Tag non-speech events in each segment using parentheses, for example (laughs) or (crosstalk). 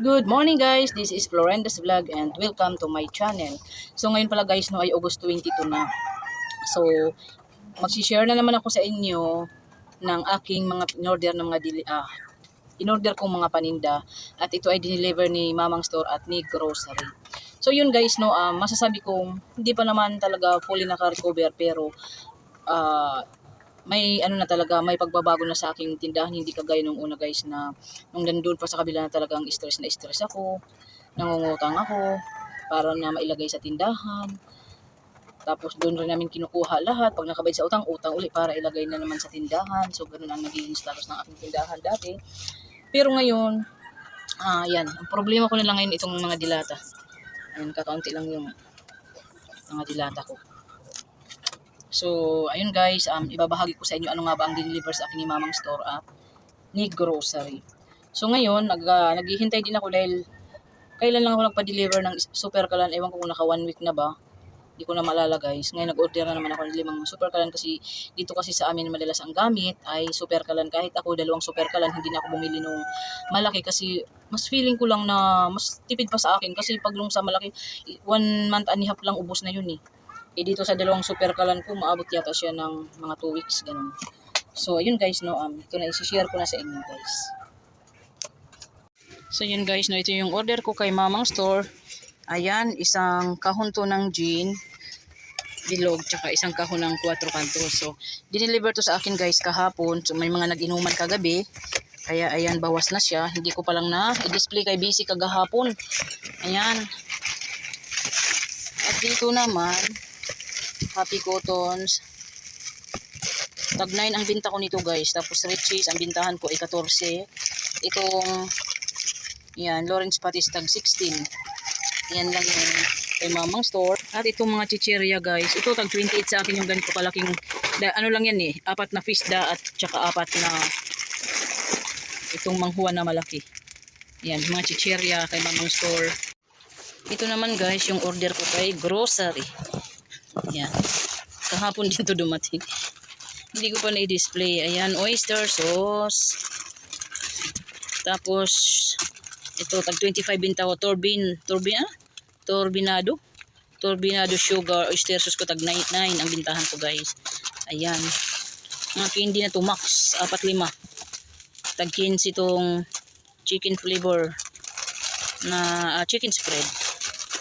Good morning guys, this is Florenda's Vlog and welcome to my channel. So ngayon pala guys no ay August 22 na. So magsishare na naman ako sa inyo ng aking mga in-order ng mga dili ah, in-order kong mga paninda at ito ay dineliver ni Mamang Store at ni Grocery. So yun guys no, ah, masasabi kong hindi pa naman talaga fully naka-recover pero ah, may ano na talaga, may pagbabago na sa aking tindahan, hindi kagaya nung una guys na nung nandun pa sa kabila na talagang stress na stress ako, nangungutang ako para na mailagay sa tindahan. Tapos doon rin namin kinukuha lahat. Pag nakabayad sa utang, utang uli para ilagay na naman sa tindahan. So ganun ang nagiging status ng aking tindahan dati. Pero ngayon, ah yan, ang problema ko na lang ngayon itong mga dilata. Ayun, kakaunti lang yung mga dilata ko. So, ayun guys, um, ibabahagi ko sa inyo ano nga ba ang deliver sa aking ni Mamang Store at ni Grocery. So ngayon, nag, ah, naghihintay din ako dahil kailan lang ako nagpa-deliver ng super kalan. Ewan ko kung naka one week na ba. Hindi ko na maalala guys. Ngayon nag-order na naman ako ng limang super kalan kasi dito kasi sa amin madalas ang gamit ay super kalan. Kahit ako dalawang super kalan, hindi na ako bumili nung malaki kasi mas feeling ko lang na mas tipid pa sa akin kasi pag nung sa malaki, one month and a half lang ubos na yun eh. Eh dito sa dalawang super kalan ko, maabot yata siya ng mga 2 weeks, ganun. So, ayun guys, no, um, ito na, isi-share ko na sa inyo guys. So, yun guys, no, ito yung order ko kay Mamang Store. Ayan, isang kahon to ng gin, bilog, tsaka isang kahon ng 4 kanto. So, dineliver to sa akin guys kahapon. So, may mga nag-inuman kagabi. Kaya, ayan, bawas na siya. Hindi ko pa lang na i-display kay busy kagahapon. Ayan. At dito naman, Happy Cottons. Tag 9 ang binta ko nito guys. Tapos Richies, ang bintahan ko ay 14. Itong, yan, Lawrence Patis tag 16. Yan lang yung kay mamang store. At itong mga chicheria guys. Ito tag 28 sa akin yung ganito kalaking, da, ano lang yan eh, apat na fisda at tsaka apat na itong manghuwa na malaki. Yan, mga chicheria kay mamang store. Ito naman guys, yung order ko kay grocery. Yan. Kahapon din to dumating. Hindi ko pa na-display. Ayan, oyster sauce. Tapos, ito, tag 25 bintaw. Turbin, turbin, ah? Turbinado. Turbinado sugar, oyster sauce ko tag 99 ang bintahan ko guys. Ayan. Mga candy na to, max. 4-5. Tag 15 itong chicken flavor na ah, chicken spread.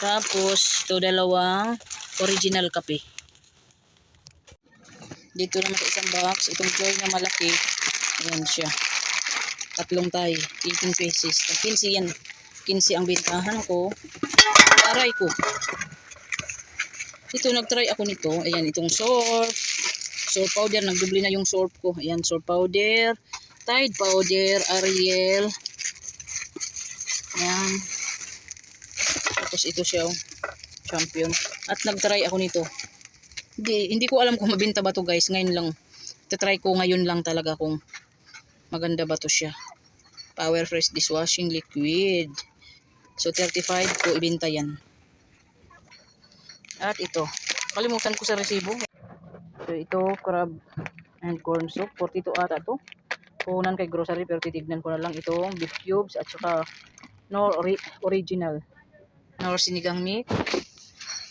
Tapos, ito dalawang original kape. Dito naman sa isang box, itong joy na malaki. Ayan siya. Tatlong tayo. 18 pesos. Tag 15 yan. 15 ang bintahan ko. Aray ko. Ito, nagtry ako nito. Ayan, itong surf. Surf powder. Nagdubli na yung surf ko. Ayan, surf powder. Tide powder. Ariel. Ayan. Tapos ito siya. oh. Champion. At nagtry ako nito. Hindi, hindi ko alam kung mabinta ba to guys. Ngayon lang. Tatry ko ngayon lang talaga kung maganda ba to siya. Power Fresh Dishwashing Liquid. So 35 ko ibenta yan. At ito. Kalimutan ko sa resibo. So ito, crab and corn soup. 42 ata to. Kunan kay grocery pero titignan ko na lang itong beef cubes at saka ori- original. Nor sinigang meat.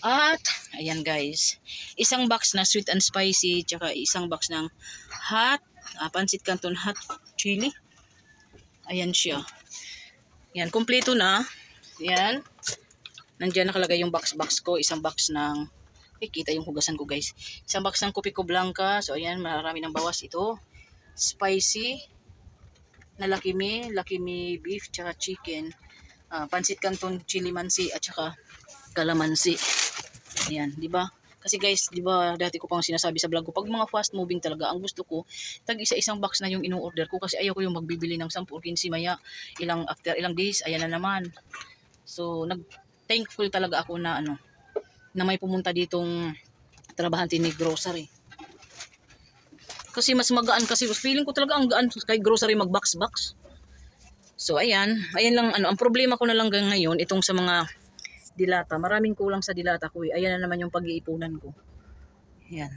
At, ayan guys, isang box na sweet and spicy, tsaka isang box ng hot, ah, pansit canton hot chili. Ayan siya. Yan, kumpleto na. Yan. Nandiyan nakalagay yung box-box ko. Isang box ng, eh, kita yung hugasan ko guys. Isang box ng Copico Blanca. So, ayan, marami ng bawas ito. Spicy. Na Lucky Me beef, tsaka chicken. Ah, pansit canton chili mansi, at tsaka kalamansi. Ayan, di ba? Kasi guys, di ba dati ko pang sinasabi sa vlog ko, pag mga fast moving talaga, ang gusto ko, tag isa-isang box na yung ino-order ko kasi ayaw ko yung magbibili ng 10 or 15 maya, ilang after ilang days, ayan na naman. So, nag thankful talaga ako na ano, na may pumunta ditong trabahante ni grocery. Kasi mas magaan kasi feeling ko talaga ang gaan kay grocery mag-box box. So ayan, ayan lang ano, ang problema ko na lang ngayon itong sa mga dilata. Maraming kulang sa dilata ko. Eh. Ayan na naman yung pag-iipunan ko. Ayan.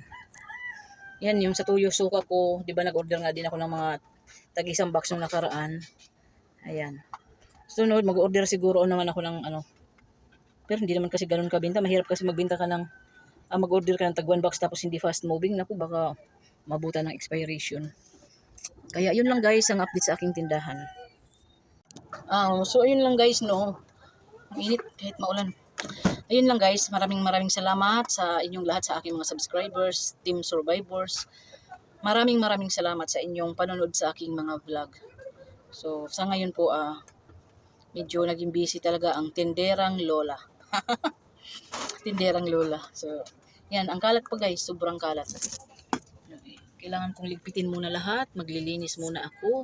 Yan yung sa tuyo suka ko, 'di ba nag-order nga din ako ng mga tag isang box nung nakaraan. Ayan. Sunod, mag-order siguro naman ako ng ano. Pero hindi naman kasi ganun kabinta. Mahirap kasi magbenta ka ng, ah, mag-order ka ng tag one box tapos hindi fast moving. Naku, baka mabuta ng expiration. Kaya yun lang guys, ang update sa aking tindahan. Ah, so ayun lang guys, no. Ang init kahit maulan. Ayun lang guys, maraming maraming salamat sa inyong lahat sa aking mga subscribers, team survivors. Maraming maraming salamat sa inyong panonood sa aking mga vlog. So, sa ngayon po, ah, medyo naging busy talaga ang tinderang lola. (laughs) tinderang lola. So, yan, ang kalat pa guys, sobrang kalat. Kailangan kong ligpitin muna lahat, maglilinis muna ako.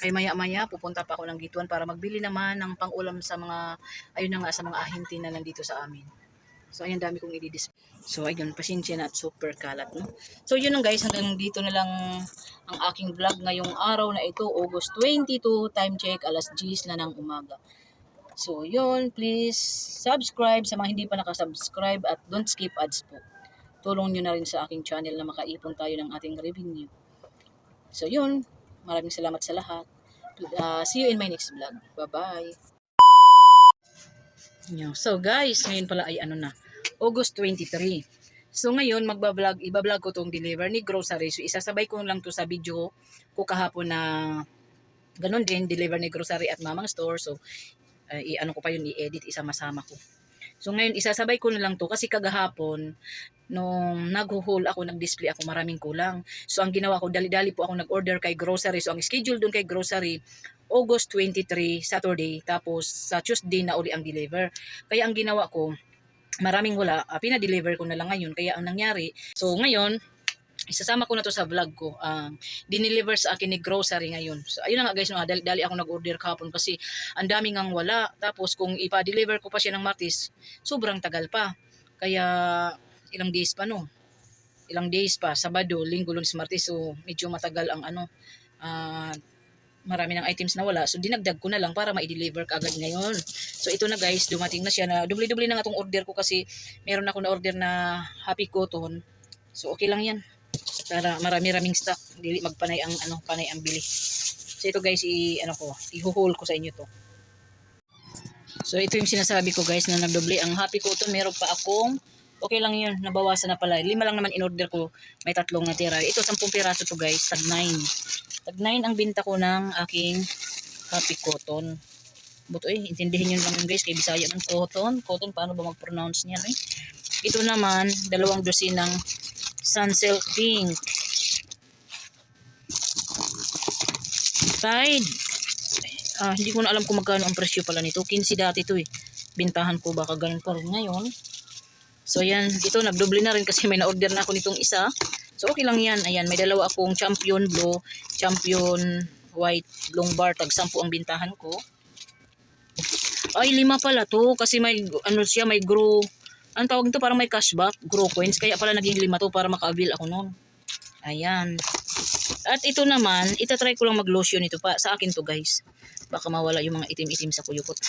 Kaya maya-maya, pupunta pa ako ng gituan para magbili naman ng pang-ulam sa mga, ayun na nga, sa mga ahinti na nandito sa amin. So, ayun, dami kong i-display. So, ayun, pasensya na at super kalat, no? So, yun lang guys, hanggang dito na lang ang aking vlog ngayong araw na ito, August 22, time check, alas 10 na ng umaga. So, yun, please subscribe sa mga hindi pa nakasubscribe at don't skip ads po. Tulong nyo na rin sa aking channel na makaipon tayo ng ating revenue. So, yun, maraming salamat sa lahat. Uh, see you in my next vlog. Bye-bye. So guys, ngayon pala ay ano na, August 23. So ngayon magba-vlog, iba-vlog ko tong deliver ni grocery. So isasabay ko lang to sa video ko kahapon na ganun din deliver ni grocery at mamang store. So uh, i-ano ko pa yun i-edit isama-sama ko. So ngayon isasabay ko na lang to kasi kagahapon nung nag-haul ako, nag-display ako, maraming kulang. So ang ginawa ko, dali-dali po ako nag-order kay grocery. So ang schedule doon kay grocery, August 23, Saturday, tapos sa Tuesday na uli ang deliver. Kaya ang ginawa ko, maraming wala, uh, pinadeliver ko na lang ngayon. Kaya ang nangyari, so ngayon, isasama ko na to sa vlog ko. Um, dineliver sa akin ni grocery ngayon. So ayun nga guys, no, dali, dali ako nag-order kahapon kasi ang daming ang wala. Tapos kung ipa-deliver ko pa siya ng Martis, sobrang tagal pa. Kaya ilang days pa no. Ilang days pa, Sabado, Linggo, Lunes, Martes. So medyo matagal ang ano, uh, marami ng items na wala. So, dinagdag ko na lang para ma-deliver agad ngayon. So, ito na guys, dumating na siya na dubli-dubli na nga itong order ko kasi meron ako na order na happy cotton. So, okay lang yan. Para marami-raming stock. Dili magpanay ang ano, panay ang bili. So, ito guys, i ano ko, i-haul ko sa inyo to. So, ito yung sinasabi ko guys na nagdoble ang happy cotton. Meron pa akong okay lang yun, nabawasan na pala. Lima lang naman in-order ko, may tatlong natira. Ito, 10 piraso to guys, tag 9. Tag 9 ang binta ko ng aking happy cotton. Buto eh, intindihin nyo lang guys, kay Bisaya ng cotton. Cotton, paano ba mag-pronounce niyan eh? Ito naman, dalawang dosin ng sunsilk pink. Tide. Ah, hindi ko na alam kung magkano ang presyo pala nito. 15 dati to eh. Bintahan ko baka ganun pa rin ngayon. So yan, ito nagdoble na rin kasi may na-order na ako nitong isa. So okay lang yan. Ayan, may dalawa akong champion blue, champion white long bar. Tag 10 ang bintahan ko. Ay, lima pala to. Kasi may, ano siya, may grow. Ang tawag nito parang may cashback, grow coins. Kaya pala naging lima to para maka-avail ako noon. Ayan. At ito naman, itatry ko lang mag-lotion ito pa. Sa akin to guys. Baka mawala yung mga itim-itim sa kuyukot. (laughs)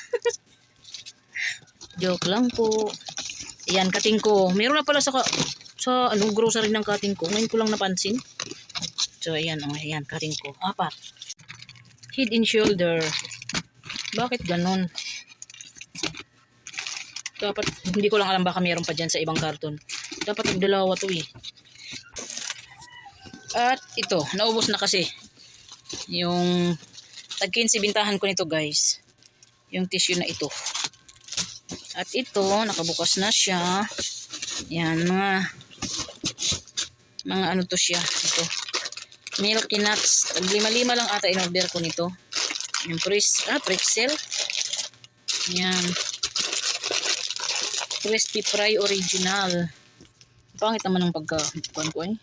Joke lang po. Ayan, kating ko. Meron na pala sa, sa ano, grocery ng kating ko. Ngayon ko lang napansin. So, ayan, oh, ayan, kating ko. Apat. Head and shoulder. Bakit ganon? Dapat, hindi ko lang alam baka meron pa dyan sa ibang karton. Dapat nagdalawa to eh. At ito, naubos na kasi. Yung tag 15 bintahan ko nito guys. Yung tissue na ito. At ito, nakabukas na siya. Yan, mga mga ano to siya. Ito. Milky nuts. Lima-lima lang ata in-order ko nito. Yung pres, ah, pretzel. Yan. Crispy fry original. Pangit naman ng pagka-kuan ko eh.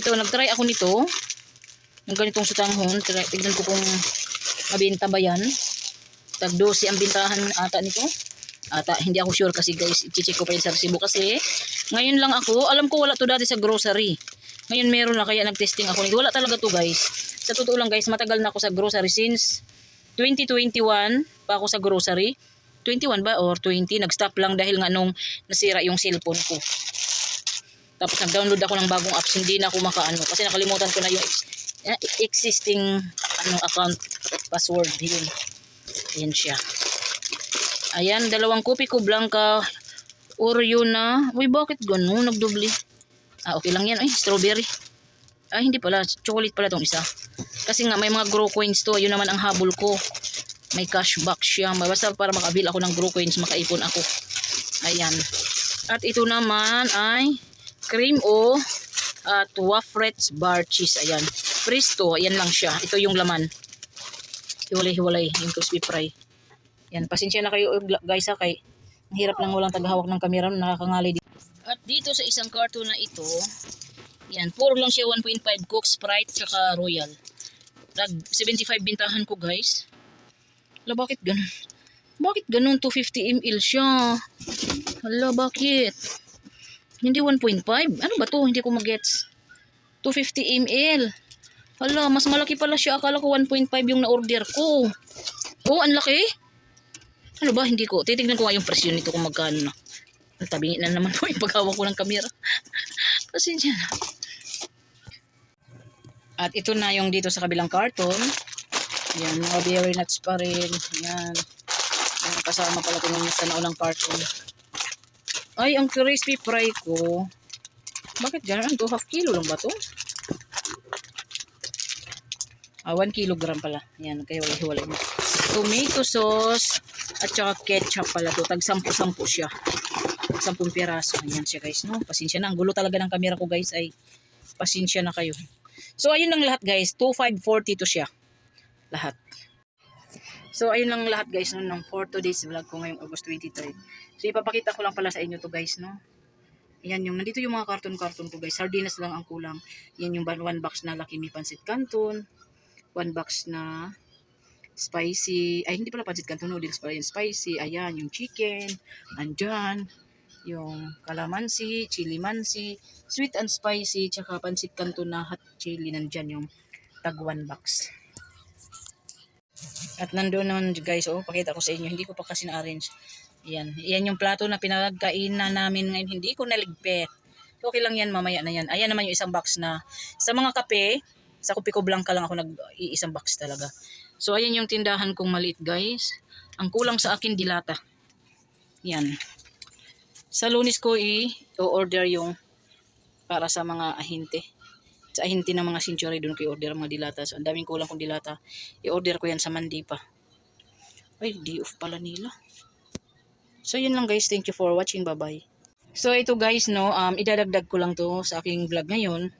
Ito, nag-try ako nito. Yung ganitong sutanghon. Try, tignan ko kung mabenta ba yan. Tag 12 ang bintahan ata nito. Ata, hindi ako sure kasi guys, i-check ko pa yun sa resibo kasi ngayon lang ako, alam ko wala to dati sa grocery. Ngayon meron na kaya nag-testing ako. Wala talaga to guys. Sa totoo lang guys, matagal na ako sa grocery since 2021 pa ako sa grocery. 21 ba or 20? Nag-stop lang dahil nga nung nasira yung cellphone ko. Tapos nag-download ako ng bagong apps, hindi na ako makaano kasi nakalimutan ko na yung eh, existing ano account password yun. Ayan siya. Ayan, dalawang kopi ko blanca. Oreo na. Uy, bakit ganun? Nagdubli. Ah, okay lang yan. Ay, strawberry. Ay, hindi pala. Chocolate pala tong isa. Kasi nga, may mga grow coins to. Yun naman ang habol ko. May cashback siya. Basta para makabil ako ng grow coins, makaipon ako. Ayan. At ito naman ay cream o at Wafrets bar cheese. Ayan. Presto. Ayan lang siya. Ito yung laman. Hiwalay-hiwalay. Yung crispy fry. Yan. Pasensya na kayo guys ha. Kay ang hirap lang walang tagahawak ng kamera. Nakakangalay dito. At dito sa isang carton na ito, yan. Puro lang siya 1.5 Coke, Sprite, tsaka Royal. Tag 75 bintahan ko guys. Hala, bakit ganun? Bakit ganun? 250 ml siya. Hala, bakit? Hindi 1.5? Ano ba to? Hindi ko magets. 250 ml. Hala, mas malaki pala siya. Akala ko 1.5 yung na-order ko. Oh, ang laki. Ano ba? Hindi ko. Titignan ko nga yung presyo nito kung magkano na. Tabingin na naman (laughs) po yung paghawak ko ng kamera. Pasensya na. At ito na yung dito sa kabilang carton. Yan, mga berry nuts pa rin. Yan. Yan, kasama pala ito sa naunang carton. Ay, ang crispy fry ko. Bakit gano'n? 2 half kilo lang ba to? Ah, 1 kilogram pala. Yan, kaya wala-hiwalay mo. Tomato sauce at saka ketchup pala to. Tag 10-10 siya. 10 piraso. Ayan siya guys, no? Pasensya na. Ang gulo talaga ng camera ko guys ay pasensya na kayo. So, ayun lang lahat guys. 2,540 to siya. Lahat. So, ayun lang lahat guys no, ng for today's vlog ko ngayong August 23. So, ipapakita ko lang pala sa inyo to guys, no? Ayan yung, nandito yung mga karton-karton ko guys. Sardinas lang ang kulang. Yan yung one box na Lucky Me Pancit Canton. One box na spicy. Ay, hindi pala pancit canton noodles pala yung spicy. Ayan, yung chicken. Andyan. Yung calamansi, chili mansi, sweet and spicy, tsaka pancit canton na hot chili. Nandyan yung tag one box. At nandoon naman guys, oh, pakita ko sa inyo. Hindi ko pa kasi na-arrange. Yan. Yan yung plato na pinagkainan namin ngayon. Hindi ko naligpit. Okay lang yan, mamaya na yan. Ayan naman yung isang box na sa mga kape, sa Kopi ko Blanca lang ako nag-iisang box talaga. So, ayan yung tindahan kong maliit guys. Ang kulang sa akin dilata. Yan. Sa lunis ko i-order yung para sa mga ahinte. Sa ahinte ng mga century doon ko i-order mga dilata. So, ang daming kulang kong dilata. I-order ko yan sa Mandipa. Ay, di off pala nila. So, yun lang guys. Thank you for watching. Bye-bye. So, ito guys, no, um, idadagdag ko lang to sa aking vlog ngayon.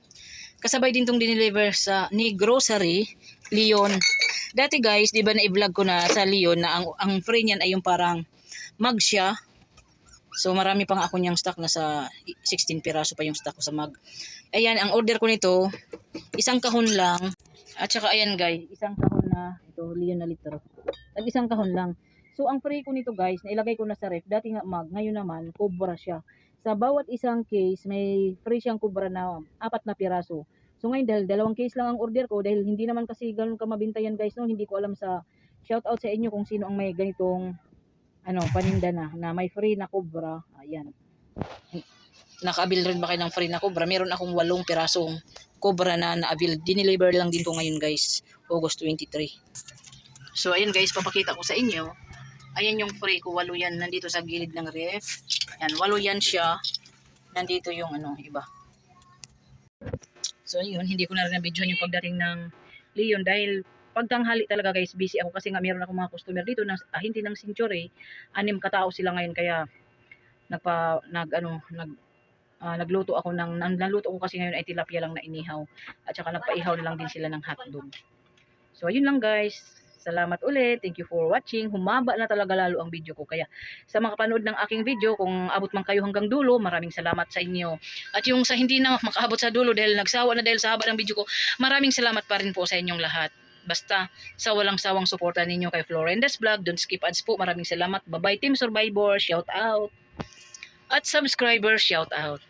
Kasabay din tong dineliver sa ni Grocery, Leon. Dati guys, di ba na-vlog ko na sa Leon na ang, ang free niyan ay yung parang mug siya. So, marami pang ako niyang stock. Nasa 16 piraso pa yung stock ko sa mug. Ayan, ang order ko nito, isang kahon lang. At saka ayan guys, isang kahon na, ito, Leon na litro. Tag isang kahon lang. So, ang free ko nito guys, nailagay ko na sa ref. Dati nga mug, ngayon naman, cobra siya. Sa bawat isang case, may free siyang cobra na apat na piraso. So ngayon, dahil dalawang case lang ang order ko, dahil hindi naman kasi ganun ka mabintayan guys, no? hindi ko alam sa shout out sa inyo kung sino ang may ganitong ano, paninda na, na may free na cobra. Ayan. Naka-avail rin ba kayo ng free na cobra? Meron akong walong pirasong cobra na na-avail. Dineliver lang din to ngayon guys, August 23. So ayun guys, papakita ko sa inyo. Ayan yung free ko, walo yan, nandito sa gilid ng ref. Yan, walo yan siya. Nandito yung ano, iba. So ayun, hindi ko na rin na-video yung pagdating ng Leon dahil pagtanghali talaga guys, busy ako kasi nga meron ako mga customer dito na ah, hindi ng Century. Anim katao sila ngayon kaya nagpa nag ano, nag ah, nagluto ako ng naluto ko kasi ngayon ay tilapia lang na inihaw at saka nagpaihaw na lang din sila ng hotdog. So ayun lang guys. Salamat ulit. Thank you for watching. Humaba na talaga lalo ang video ko. Kaya sa mga panood ng aking video, kung abot man kayo hanggang dulo, maraming salamat sa inyo. At yung sa hindi na makaabot sa dulo dahil nagsawa na dahil sa haba ng video ko, maraming salamat pa rin po sa inyong lahat. Basta sa walang sawang suporta ninyo kay Florenda's Vlog, don't skip ads po. Maraming salamat. Bye-bye Team Survivor. Shout out. At subscriber, shout out.